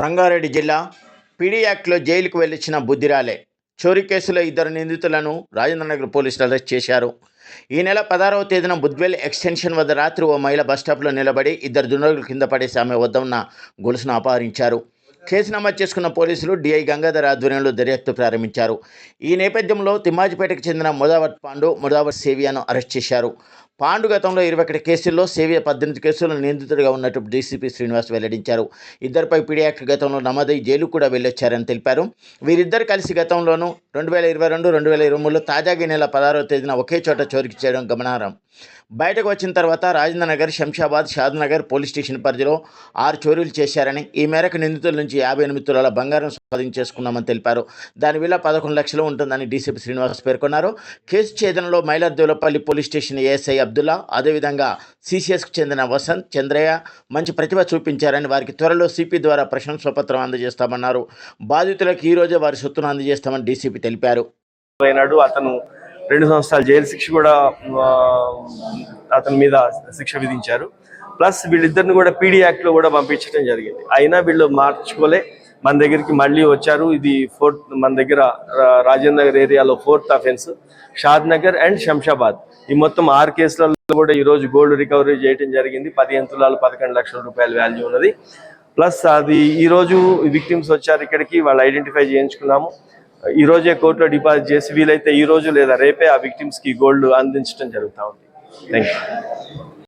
రంగారెడ్డి జిల్లా పీడీ యాక్ట్లో జైలుకు వెళ్ళిచ్చిన బుద్ధిరాలే చోరీ కేసులో ఇద్దరు నిందితులను రాజేంద్రనగర్ పోలీసులు అరెస్ట్ చేశారు. ఈ నెల పదహారవ తేదీన బుద్వేల్ ఎక్స్టెన్షన్ వద్ద రాత్రి ఓ మహిళ బస్టాప్లో నిలబడి ఇద్దరు దుండగులు కింద పడేసి ఆమె వద్ద ఉన్న గొలుసును అపహరించారు. కేసు నమోదు చేసుకున్న పోలీసులు డిఐ గంగాధర్ ఆధ్వర్యంలో దర్యాప్తు ప్రారంభించారు. ఈ నేపథ్యంలో తిమ్మాజిపేటకు చెందిన ముదావత్ పాండు ముదావట్ సేవియాను అరెస్ట్ చేశారు. పాండు గతంలో ఇరవై ఒకటి కేసుల్లో సేవ్య పద్దెనిమిది కేసుల్లో నిందితుడిగా ఉన్నట్టు డీసీపీ శ్రీనివాస్ వెల్లడించారు. ఇద్దరిపై పీడీ యాక్ట్ గతంలో నమోదై జైలు కూడా వెళ్ళొచ్చారని తెలిపారు. వీరిద్దరు కలిసి గతంలోనూ రెండు వేల ఇరవై రెండు రెండు వేల ఇరవై మూడులో తాజాగా నెల పదహారవ తేదీన ఒకే చోట చోరికి చేయడం గమనార్హం. బయటకు వచ్చిన తర్వాత రాజేంద్ర నగర్ శంషాబాద్ షాద్నగర్ పోలీస్ స్టేషన్ పరిధిలో ఆరు చోరీలు చేశారని ఈ మేరకు నిందితుల నుంచి యాభై ఎనిమిది తులాల బంగారం స్వాధీనం చేసుకున్నామని తెలిపారు. దాని విలువ పదకొండు లక్షలు ఉంటుందని డీసీపీ శ్రీనివాస్ పేర్కొన్నారు. కేసు ఛేదనలో Mailardevpally police station ASI Abdullah అదేవిధంగా సీసీఎస్కు చెందిన వసంత్ చంద్రయ్య మంచి ప్రతిభ చూపించారని వారికి త్వరలో సిపి ద్వారా ప్రశంసపత్రం అందజేస్తామన్నారు. బాధితులకు ఈ రోజే వారి సొత్తును అందజేస్తామని డీసీపీ తెలిపారు. పోయినాడు అతను రెండు సంవత్సరాలు జైలు శిక్ష కూడా అతని మీద శిక్ష విధించారు. ప్లస్ వీళ్ళిద్దరిని కూడా పీడీ యాక్ట్లో కూడా పంపించడం జరిగింది. అయినా వీళ్ళు మార్చుకోలే. మన దగ్గరికి మళ్ళీ వచ్చారు. ఇది ఫోర్త్ మన దగ్గర రాజేంద్ర నగర్ ఏరియాలో fourth offence Shad Nagar and Shamshabad. ఈ మొత్తం ఆరు కేసులలో కూడా ఈ రోజు గోల్డ్ రికవరీ చేయడం జరిగింది. పదిహేను తులాలు పదకొండు లక్షల రూపాయల వాల్యూ ఉన్నది. ప్లస్ అది ఈ రోజు విక్టిమ్స్ వచ్చారు ఇక్కడికి వాళ్ళు ఐడెంటిఫై చేయించుకున్నాము. ఈ రోజే కోర్టులో డిపాజిట్ చేసి వీలైతే ఈ రోజు లేదా రేపే ఆ విక్టిమ్స్కి గోల్డ్ అందించడం జరుగుతా ఉంది. Thank you